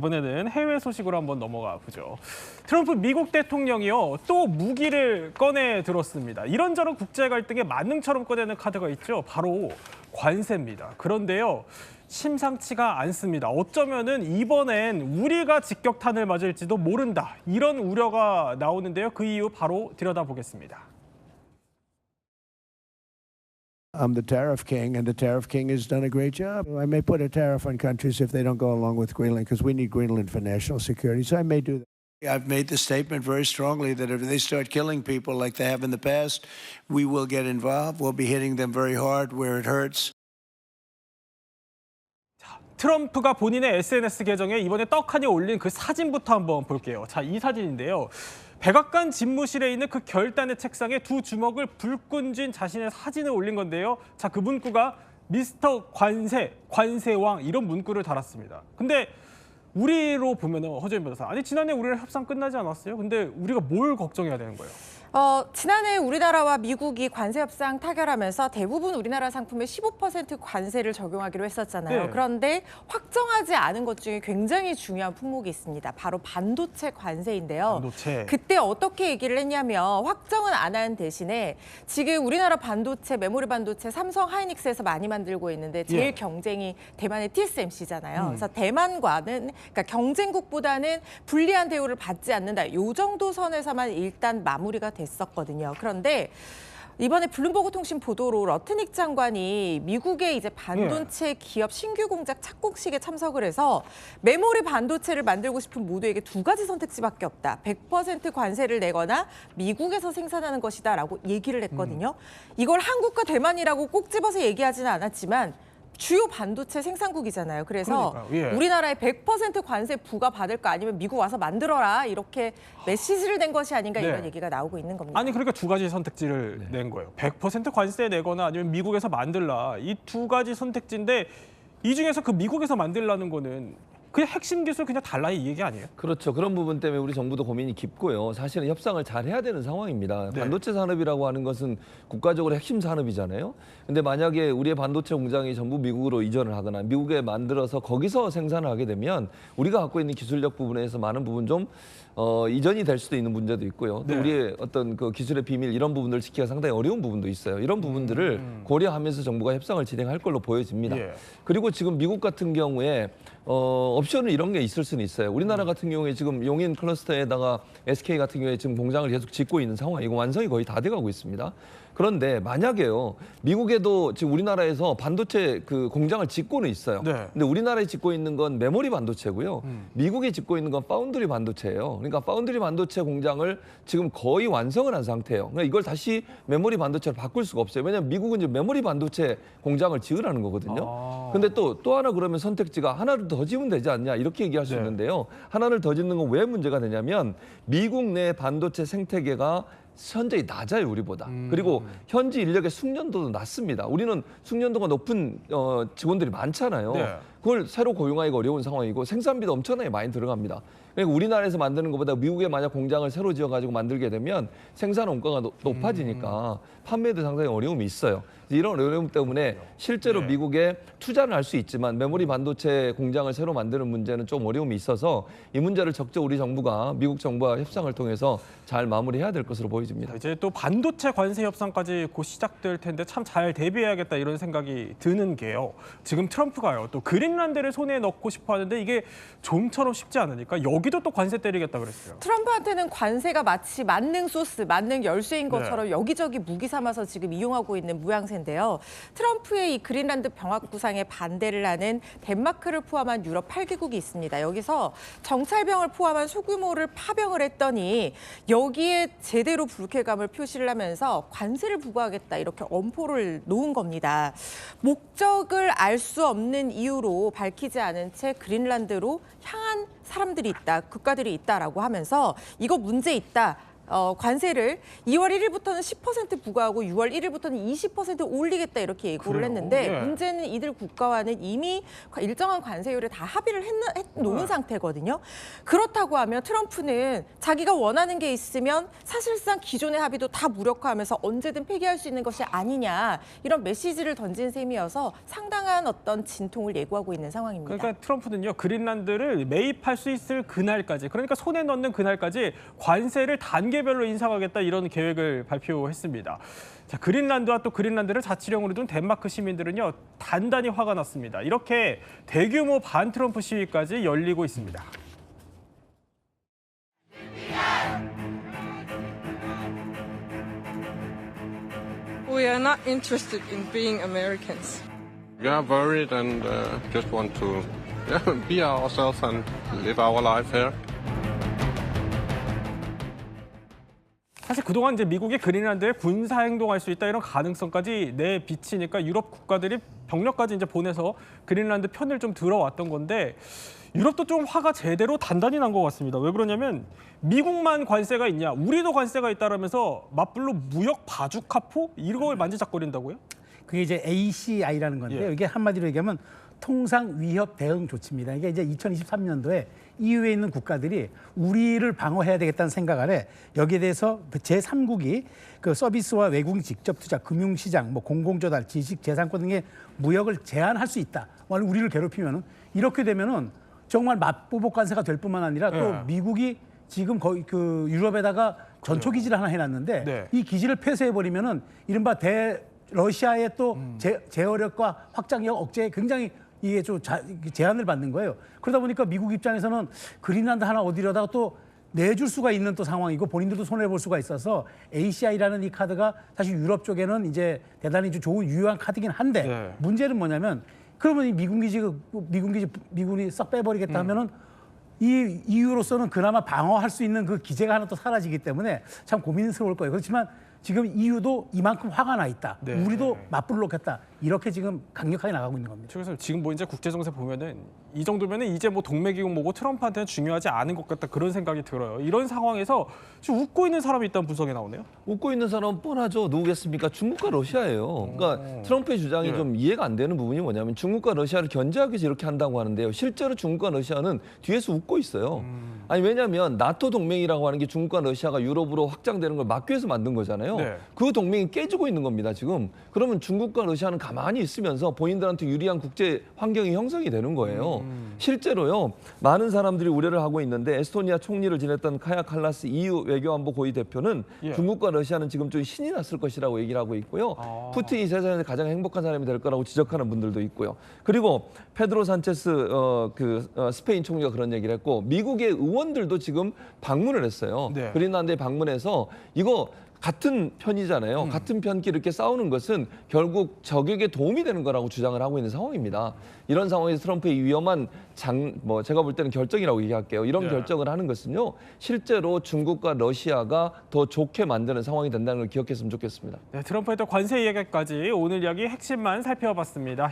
이번에는 해외 소식으로 한번 넘어가 보죠. 트럼프 미국 대통령이요 또 무기를 꺼내 들었습니다. 이런저런 국제 갈등에 만능처럼 꺼내는 카드가 있죠. 바로 관세입니다. 그런데요. 심상치가 않습니다. 어쩌면은 이번엔 우리가 직격탄을 맞을지도 모른다. 이런 우려가 나오는데요. 그 이유 바로 들여다보겠습니다. I'm the tariff king, and the tariff king has done a great job. I may put a tariff on countries if they don't go along with Greenland because we need Greenland for national security. So I may do that. I've made the statement very strongly that if they start killing people like they have in the past, we will get involved. We'll be hitting them very hard where it hurts. 트럼프가 본인의 SNS 계정에 이번에 떡하니 올린 그 사진부터 한번 볼게요. 자, 이 사진인데요. 백악관 집무실에 있는 그 결단의 책상에 두 주먹을 불끈 쥔 자신의 사진을 올린 건데요. 자, 그 문구가 미스터 관세, 관세왕 이런 문구를 달았습니다. 근데 우리로 보면은 허재인 변호사, 아니 지난해 우리랑 협상 끝나지 않았어요? 근데 우리가 뭘 걱정해야 되는 거예요? 어, 지난해 우리나라와 미국이 관세 협상 타결하면서 대부분 우리나라 상품에 15% 관세를 적용하기로 했었잖아요. 네. 그런데 확정하지 않은 것 중에 굉장히 중요한 품목이 있습니다. 바로 반도체 관세인데요. 반도체. 그때 어떻게 얘기를 했냐면 확정은 안 한 대신에 지금 우리나라 반도체, 메모리 반도체 삼성 하이닉스에서 많이 만들고 있는데 제일 예. 경쟁이 대만의 TSMC잖아요. 음. 그래서 대만과는 그러니까 경쟁국보다는 불리한 대우를 받지 않는다. 요 정도 선에서만 일단 마무리가 됐었거든요. 그런데 이번에 블룸버그 통신 보도로 러트닉 장관이 미국의 이제 반도체 기업 신규 공작 착공식에 참석을 해서 메모리 반도체를 만들고 싶은 모두에게 두 가지 선택지밖에 없다. 100% 관세를 내거나 미국에서 생산하는 것이다라고 얘기를 했거든요. 이걸 한국과 대만이라고 꼭 집어서 얘기하지는 않았지만 주요 반도체 생산국이잖아요. 그래서 그러니까요. 예. 우리나라에 100% 관세 부과 받을 거 아니면 미국 와서 만들어라 이렇게 메시지를 낸 것이 아닌가 네. 이런 얘기가 나오고 있는 겁니다. 아니 그러니까 두 가지 선택지를 낸 거예요. 100% 관세 내거나 아니면 미국에서 만들라. 이 두 가지 선택지인데 이 중에서 그 미국에서 만들라는 거는 그냥 핵심 기술 그냥 달라 이 얘기 아니에요? 그렇죠. 그런 부분 때문에 우리 정부도 고민이 깊고요. 사실은 협상을 잘 해야 되는 상황입니다. 네. 반도체 산업이라고 하는 것은 국가적으로 핵심 산업이잖아요. 근데 만약에 우리의 반도체 공장이 전부 미국으로 이전을 하거나 미국에 만들어서 거기서 생산을 하게 되면 우리가 갖고 있는 기술력 부분에서 많은 부분 좀 어, 이전이 될 수도 있는 문제도 있고요. 또 네. 우리의 어떤 그 기술의 비밀 이런 부분들을 지키기가 상당히 어려운 부분도 있어요. 이런 부분들을 고려하면서 정부가 협상을 진행할 걸로 보여집니다. 예. 그리고 지금 미국 같은 경우에 어, 옵션은 이런 게 있을 수는 있어요. 우리나라 같은 경우에 지금 용인 클러스터에다가 SK 같은 경우에 지금 공장을 계속 짓고 있는 상황이고 완성이 거의 다 돼가고 있습니다. 그런데 만약에요, 미국에도 지금 우리나라에서 반도체 그 공장을 짓고는 있어요. 네. 근데 우리나라에 짓고 있는 건 메모리 반도체고요. 미국에 짓고 있는 건 파운드리 반도체예요. 그러니까 파운드리 반도체 공장을 지금 거의 완성을 한 상태예요. 그러니까 이걸 다시 메모리 반도체로 바꿀 수가 없어요. 왜냐하면 미국은 이제 메모리 반도체 공장을 지으라는 거거든요. 아. 근데 또또 하나 그러면 선택지가 하나를 더 지으면 되지 않냐 이렇게 얘기할 수 네. 있는데요. 하나를 더 짓는 건 왜 문제가 되냐면 미국 내 반도체 생태계가 현저히 낮아요 우리보다 음. 그리고 현지 인력의 숙련도도 낮습니다 우리는 숙련도가 높은 어, 직원들이 많잖아요 네. 그걸 새로 고용하기가 어려운 상황이고 생산비도 엄청나게 많이 들어갑니다 그러니까 우리나라에서 만드는 것보다 미국에 만약 공장을 새로 지어가지고 만들게 되면 생산 원가가 노- 높아지니까 판매도 상당히 어려움이 있어요 이런 어려움 때문에 실제로 네. 미국에 투자는 할수 있지만 메모리 반도체 공장을 새로 만드는 문제는 좀 어려움이 있어서 이 문제를 적극 우리 정부가 미국 정부와 협상을 통해서 잘 마무리해야 될 것으로 보여집니다. 이제 또 반도체 관세 협상까지 곧 시작될 텐데 참 잘 대비해야겠다 이런 생각이 드는 게요. 지금 트럼프가요 또 그린란드를 손에 넣고 싶어 하는데 이게 좀처럼 쉽지 않으니까 여기도 또 관세 때리겠다 그랬어요. 트럼프한테는 관세가 마치 만능 소스, 만능 열쇠인 네. 것처럼 여기저기 무기 삼아서 지금 이용하고 있는 모양새 인데요. 트럼프의 이 그린란드 병합 구상에 반대를 하는 덴마크를 포함한 유럽 8개국이 있습니다. 여기서 정찰병을 포함한 소규모를 파병을 했더니 여기에 제대로 불쾌감을 표시를 하면서 관세를 부과하겠다 이렇게 엄포를 놓은 겁니다. 목적을 알 수 없는 이유로 밝히지 않은 채 그린란드로 향한 사람들이 있다, 국가들이 있다라고 하면서 이거 문제 있다. 어, 관세를 2월 1일부터는 10% 부과하고 6월 1일부터는 20% 올리겠다 이렇게 예고를 그래요? 했는데 예. 문제는 이들 국가와는 이미 일정한 관세율에 다 합의를 했, 네. 놓은 상태거든요. 그렇다고 하면 트럼프는 자기가 원하는 게 있으면 사실상 기존의 합의도 다 무력화하면서 언제든 폐기할 수 있는 것이 아니냐 이런 메시지를 던진 셈이어서 상당한 어떤 진통을 예고하고 있는 상황입니다. 그러니까 트럼프는요 그린란드를 매입할 수 있을 그날까지 그러니까 손에 넣는 그날까지 관세를 단계 별로 인상하겠다 이런 계획을 발표했습니다. 자 그린란드와 또 그린란드를 자치령으로 둔 덴마크 시민들은요 단단히 화가 났습니다. 이렇게 대규모 반 트럼프 시위까지 열리고 있습니다. We are not interested in being Americans. We are worried and uh, just want to yeah, be ourselves and live our life here. 사실 그동안 이제 미국이 그린란드에 군사 행동할 수 있다 이런 가능성까지 내비치니까 유럽 국가들이 병력까지 이제 보내서 그린란드 편을 좀 들어왔던 건데 유럽도 좀 화가 제대로 단단히 난 것 같습니다. 왜 그러냐면 미국만 관세가 있냐, 우리도 관세가 있다라면서 맞불로 무역 바주카포 이걸 만지작거린다고요? 그게 이제 ACI라는 건데요. 예. 이게 한마디로 얘기하면 통상 위협 대응 조치입니다. 이게 이제 2023년도에 EU에 있는 국가들이 우리를 방어해야 되겠다는 생각 아래 여기에 대해서 제3국이 그 서비스와 외국인 직접 투자, 금융시장, 뭐 공공조달, 지식, 재산권 등의 무역을 제한할 수 있다. 만약 우리를 괴롭히면은 이렇게 되면은 정말 맞보복 관세가 될 뿐만 아니라 또 예. 미국이 지금 거의 그 유럽에다가 전초 기지를 하나 해놨는데 네. 이 기지를 폐쇄해 버리면은 이른바 대 러시아의 또 음. 제, 제어력과 확장력 억제에 굉장히 이게 좀 자, 제한을 받는 거예요. 그러다 보니까 미국 입장에서는 그린란드 하나 어디려다가 또 내줄 수가 있는 또 상황이고 본인들도 손해 볼 수가 있어서 ACI라는 이 카드가 사실 유럽 쪽에는 이제 대단히 좀 좋은 유효한 카드긴 한데 네. 문제는 뭐냐면 그러면 이 미군 기지 미군 기지 미군이 싹 빼버리겠다 하면은 이 이유로서는 그나마 방어할 수 있는 그 기제가 하나 또 사라지기 때문에 참 고민스러울 거예요. 그렇지만 지금 EU도 이만큼 화가 나 있다. 네. 우리도 맞불을 놓겠다. 이렇게 지금 강력하게 나가고 있는 겁니다. 그래서 지금 뭐 이제 국제 정세 보면은 이 정도면은 이제 뭐 동맹 기구 뭐고 트럼프한테는 중요하지 않은 것 같다 그런 생각이 들어요. 이런 상황에서 지금 웃고 있는 사람이 있다는 분석이 나오네요. 웃고 있는 사람은 뻔하죠. 누구겠습니까? 중국과 러시아예요. 그러니까 트럼프의 주장이 네. 좀 이해가 안 되는 부분이 뭐냐면 중국과 러시아를 견제하기 위해서 이렇게 한다고 하는데요. 실제로 중국과 러시아는 뒤에서 웃고 있어요. 아니 왜냐하면 나토 동맹이라고 하는 게 중국과 러시아가 유럽으로 확장되는 걸 막기 위해서 만든 거잖아요. 네. 그 동맹이 깨지고 있는 겁니다. 지금 그러면 중국과 러시아는 가만히 있으면서 본인들한테 유리한 국제 환경이 형성이 되는 거예요. 실제로요 많은 사람들이 우려를 하고 있는데 에스토니아 총리를 지냈던 카야 칼라스 EU 외교안보 고위 대표는 예. 중국과 러시아는 지금 좀 신이 났을 것이라고 얘기를 하고 있고요. 아. 푸틴이 세상에서 가장 행복한 사람이 될 거라고 지적하는 분들도 있고요. 그리고 페드로 산체스 어, 그 어, 스페인 총리가 그런 얘기를 했고 미국의 의원들도 지금 방문을 했어요. 네. 그린란드에 방문해서 이거 같은 편이잖아요. 같은 편끼리 이렇게 싸우는 것은 결국 적에게 도움이 되는 거라고 주장을 하고 있는 상황입니다. 이런 상황에서 트럼프의 위험한 장, 뭐 제가 볼 때는 결정이라고 얘기할게요. 이런 네. 결정을 하는 것은요, 실제로 중국과 러시아가 더 좋게 만드는 상황이 된다는 걸 기억했으면 좋겠습니다. 네, 트럼프의 또 관세 이야기까지 오늘 이야기 핵심만 살펴봤습니다.